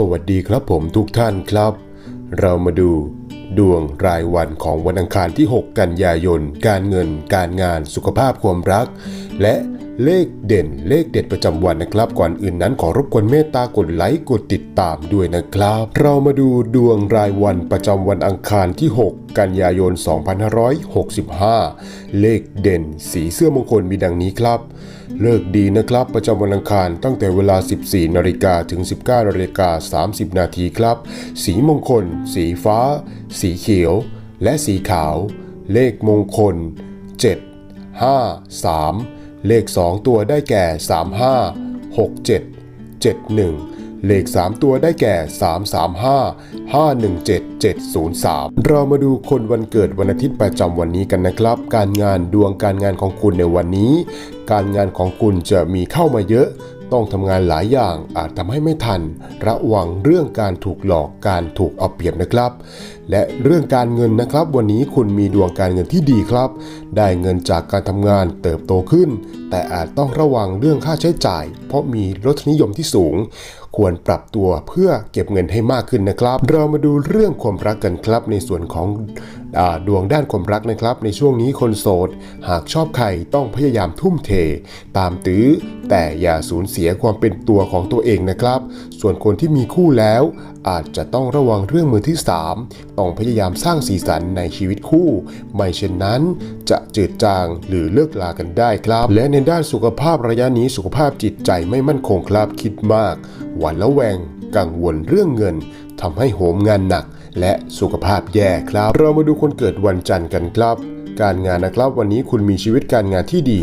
สวัสดีครับผมทุกท่านครับ เรามาดูดวงรายวันของวันอังคารที่ 6 กันยายน การเงิน การงาน สุขภาพความรัก และ เลขเด่นเลขเด็ดประจำวันนะครับ ก่อนอื่นนั้นขอรบกวนเมตตากดไลค์กดติดตามด้วยนะครับ เรามาดูดวงรายวันประจำวันอังคารที่ 6 กันยายน 2565 เลขเด่น สีเสื้อมงคลมีดังนี้ครับ เลิกดีนะครับ ประจำวันอังคารตั้งแต่เวลา 14นาฬิกาถึง 19นาฬิกา30 นาทีครับ สีมงคล สีฟ้า สีเขียว และสีขาว เลขมงคล 7 5 3 เลข 2 ตัวได้แก่ 35 67 71 เลข 3 ตัวได้แก่ 335 517 703 เรามาดูคนวันเกิดวันอาทิตย์ประจำวันนี้กันนะครับ การงานดวงการงานของคุณในวันนี้ การงานของคุณจะมีเข้ามาเยอะ ต้องทำงานหลายอย่างอาจทำให้ไม่ทัน ระวังเรื่องการถูกหลอกการถูกเอาเปรียบนะครับ และเรื่องการเงินนะครับ วันนี้คุณมีดวงการเงินที่ดีครับ ได้เงินจากการทำงานเติบโตขึ้น แต่อาจต้องระวังเรื่องค่าใช้จ่าย เพราะมีรสนิยมที่สูงควรปรับตัวเพื่อเก็บเงินให้มากขึ้นนะครับ เรามาดูเรื่องความรักกันครับ ในส่วนของอดวงด้านความรักนะครับ ในช่วงนี้คนโสด หากชอบใครต้องพยายามทุ่มเท ตามตื้อ แต่อย่าสูญเสียความเป็นตัวของตัวเองนะครับ ส่วนคนที่มีคู่แล้ว อาจจะต้องระวังเรื่องมือที่ 3 ต้องพยายามสร้างสีสันในชีวิตคู่ ไม่เช่นนั้น จะจืดจางหรือเลิกลากันได้ครับ และในด้านสุขภาพระยะนี้สุขภาพจิตใจไม่มั่นคงครับคิดมาก หวั่นละแวง กังวลเรื่องเงินทำให้โหมงานหนัก และสุขภาพแย่ครับ เรามาดูคนเกิดวันจันทร์กันครับ การงานนะครับวันนี้คุณมีชีวิตการงานที่ดี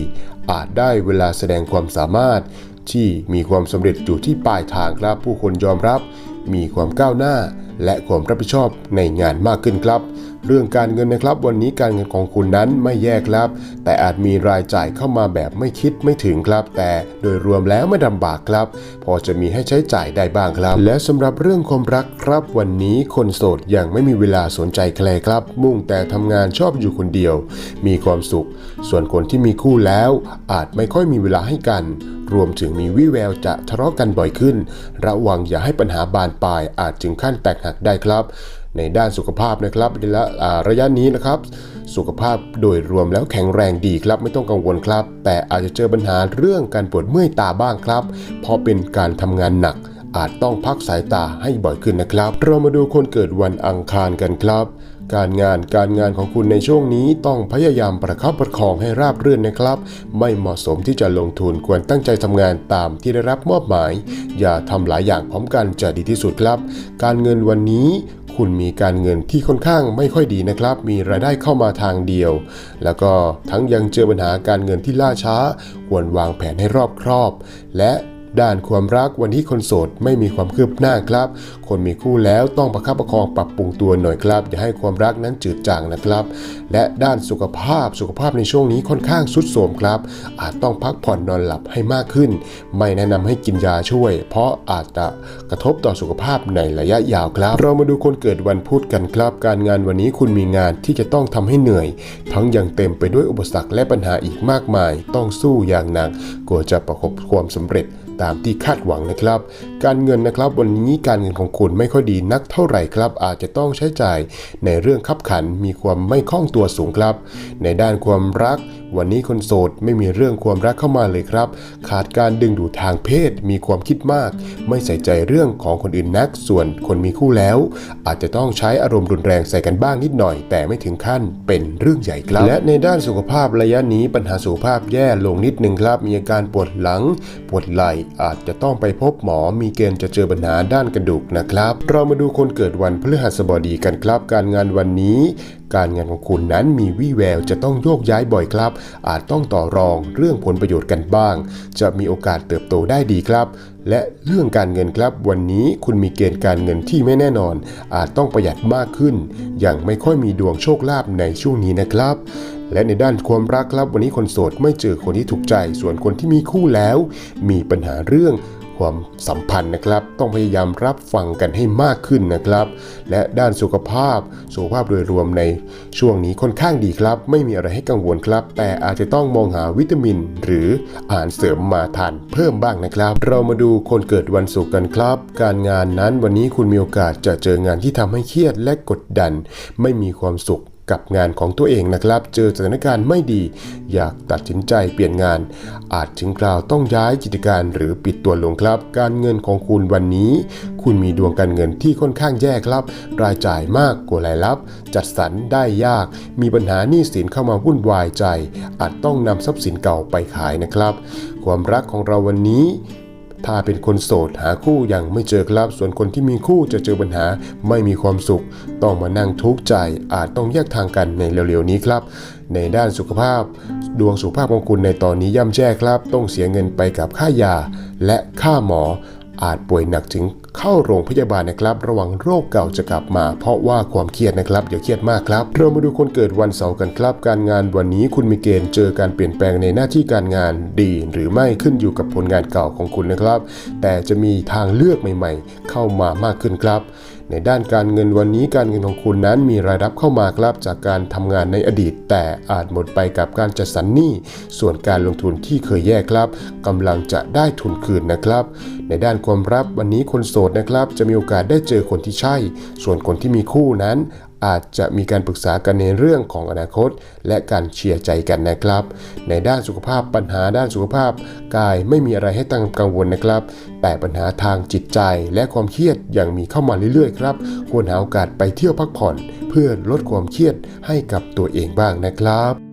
อาจได้เวลาแสดงความสามารถที่มีความสำเร็จอยู่ที่ปลายทางครับผู้คนยอมรับ มีความก้าวหน้า และความรับผิดชอบในงานมากขึ้นครับ เรื่องการเงินนะครับวันนี้การเงินของคุณนั้นไม่แย่ครับ แต่อาจมีรายจ่ายเข้ามาแบบไม่คิดไม่ถึงครับ แต่โดยรวมแล้วไม่ลำบากครับ พอจะมีให้ใช้จ่ายได้บ้างครับ และสำหรับเรื่องความรักครับ วันนี้คนโสดยังไม่มีเวลาสนใจใครครับ มุ่งแต่ทำงานชอบอยู่คนเดียว มีความสุข ส่วนคนที่มีคู่แล้ว อาจไม่ค่อยมีเวลาให้กัน รวมถึงมีวิแววจะทะเลาะกันบ่อยขึ้น ระวังอย่าให้ปัญหาบานปลายอาจถึงขั้นแตกหักได้ครับ ในด้านสุขภาพนะครับในระระยะนี้นะครับ สุขภาพโดยรวมแล้วแข็งแรงดีครับ ไม่ต้องกังวลครับ แต่อาจจะเจอปัญหาเรื่องการปวดเมื่อยตาบ้างครับ เพราะเป็นการทำงานหนัก อาจต้องพักสายตาให้บ่อยขึ้นนะครับ เรามาดูคนเกิดวันอังคารกันครับการงานการงานของคุณในช่วงนี้ต้องพยายามประคับประคองให้ราบรื่นนะครับ ไม่เหมาะสมที่จะลงทุนควรตั้งใจทำงานตามที่ได้รับมอบหมาย อย่าทำหลายอย่างพร้อมกันจะดีที่สุดครับ การเงินวันนี้ คุณมีการเงินที่ค่อนข้างไม่ค่อยดีนะครับ มีรายได้เข้ามาทางเดียว แล้วก็ทั้งยังเจอปัญหาการเงินที่ล่าช้า ควรวางแผนให้รอบครอบ และ ด้านความรักวันนี้คนโสดไม่มีความคืบหน้าครับ คนมีคู่แล้วต้องประคับประคองปรับปรุงตัวหน่อยครับอย่าให้ความรักนั้นจืดจางนะครับ และด้านสุขภาพสุขภาพในช่วงนี้ค่อนข้างสุดโทรมครับ อาจต้องพักผ่อนนอนหลับให้มากขึ้น ไม่แนะนำให้กินยาช่วย เพราะอาจจะกระทบต่อสุขภาพในระยะยาวครับ เรามาดูคนเกิดวันพุธกันครับ การงานวันนี้คุณมีงานที่จะต้องทำให้เหนื่อย ทั้งยังเต็มไปด้วยอุปสรรคและปัญหาอีกมากมาย ต้องสู้อย่างหนักกว่าจะประสบความสำเร็จ ตามที่คาดหวังนะครับ การเงินนะครับ วันนี้การเงินของคุณไม่ค่อยดีนักเท่าไหร่ครับ อาจจะต้องใช้จ่ายในเรื่องขับขันมีความไม่คล่องตัวสูงครับ ในด้านความรัก วันนี้คนโสดไม่มีเรื่องความรักเข้ามาเลยครับ ขาดการดึงดูดทางเพศ มีความคิดมาก ไม่ใส่ใจเรื่องของคนอื่นนัก ส่วนคนมีคู่แล้ว อาจจะต้องใช้อารมณ์รุนแรงใส่กันบ้างนิดหน่อย แต่ไม่ถึงขั้นเป็นเรื่องใหญ่ครับ และในด้านสุขภาพระยะนี้ปัญหาสุขภาพแย่ลงนิดนึงครับ มีอาการปวดหลัง ปวดไหล่อาจจะต้องไปพบหมอมีเกณฑ์จะเจอปัญหาด้านกระดูกนะครับ เรามาดูคนเกิดวันพฤหัสบดีกันครับ การงานวันนี้ การงานของคุณนั้นมีวี่แววจะต้องโยกย้ายบ่อยครับ อาจต้องต่อรองเรื่องผลประโยชน์กันบ้าง จะมีโอกาสเติบโตได้ดีครับ และเรื่องการเงินครับ วันนี้คุณมีเกณฑ์การเงินที่ไม่แน่นอน อาจต้องประหยัดมากขึ้น อย่างไม่ค่อยมีดวงโชคลาภในช่วงนี้นะครับและในด้านความรักครับวันนี้คนโสดไม่เจอคนที่ถูกใจ ส่วนคนที่มีคู่แล้ว มีปัญหาเรื่อง ความสัมพันธ์นะครับ ต้องพยายามรับฟังกันให้มากขึ้นนะครับ และด้านสุขภาพ สุขภาพโดยรวมในช่วงนี้ค่อนข้างดีครับ ไม่มีอะไรให้กังวลครับ แต่อาจจะต้องมองหาวิตามิน หรืออาหารเสริมมาทานเพิ่มบ้างนะครับ เรามาดูคนเกิดวันศุกร์กันครับ การงานนั้นวันนี้คุณมีโอกาสจะเจองานที่ทำให้เครียดและกดดัน ไม่มีความสุข กับงานของตัวเองนะครับ เจอสถานการณ์ไม่ดี อยากตัดสินใจเปลี่ยนงาน อาจถึงคราวต้องย้ายกิจการหรือปิดตัวลงครับ การเงินของคุณวันนี้ คุณมีดวงการเงินที่ค่อนข้างแย่ครับ รายจ่ายมากกว่ารายรับ จัดสรรได้ยาก มีปัญหาหนี้สินเข้ามาวุ่นวายใจ อาจต้องนำทรัพย์สินเก่าไปขายนะครับ ความรักของเราวันนี้ ถ้าเป็นคนโสดหาคู่ยังไม่เจอครับ ส่วนคนที่มีคู่จะเจอปัญหาไม่มีความสุข ต้องมานั่งทุกข์ใจอาจต้องแยกทางกันในเร็วๆนี้ครับ ในด้านสุขภาพ ดวงสุขภาพของคุณในตอนนี้ย่ำแย่ครับ ต้องเสียเงินไปกับค่ายาและค่าหมออาจป่วยหนักถึง เข้าโรงพยาบาลนะครับ ระวังโรคเก่าจะกลับมา เพราะว่าความเครียดนะครับอย่าเครียดมากครับ เรามาดูคนเกิดวันเสาร์กันครับ การงานวันนี้คุณมีเกณฑ์เจอการเปลี่ยนแปลงในหน้าที่การงานดีหรือไม่ขึ้นอยู่กับผลงานเก่าของคุณนะครับ แต่จะมีทางเลือกใหม่ ๆ เข้ามามากขึ้นครับ ในด้านการเงินวันนี้การเงินของคุณนั้นมีรายรับเข้ามาครับจากการทำงานในอดีต แต่อาจหมดไปกับการจัดสรรหนี้ส่วนการลงทุนที่เคยแย่ครับกำลังจะได้ทุนคืนนะครับ ในด้านความรักวันนี้คนโสดนะครับ จะมีโอกาสได้เจอคนที่ใช่ ส่วนคนที่มีคู่นั้น อาจจะมีการปรึกษากันในเรื่องของอนาคต และการเชียร์ใจกันนะครับ ในด้านสุขภาพปัญหาด้านสุขภาพ กายไม่มีอะไรให้ตั้งกังวลนะครับ แต่ปัญหาทางจิตใจและความเครียดยังมีเข้ามาเรื่อยๆ ครับ ควรหาโอกาสไปเที่ยวพักผ่อน เพื่อลดความเครียดให้กับตัวเองบ้างนะครับ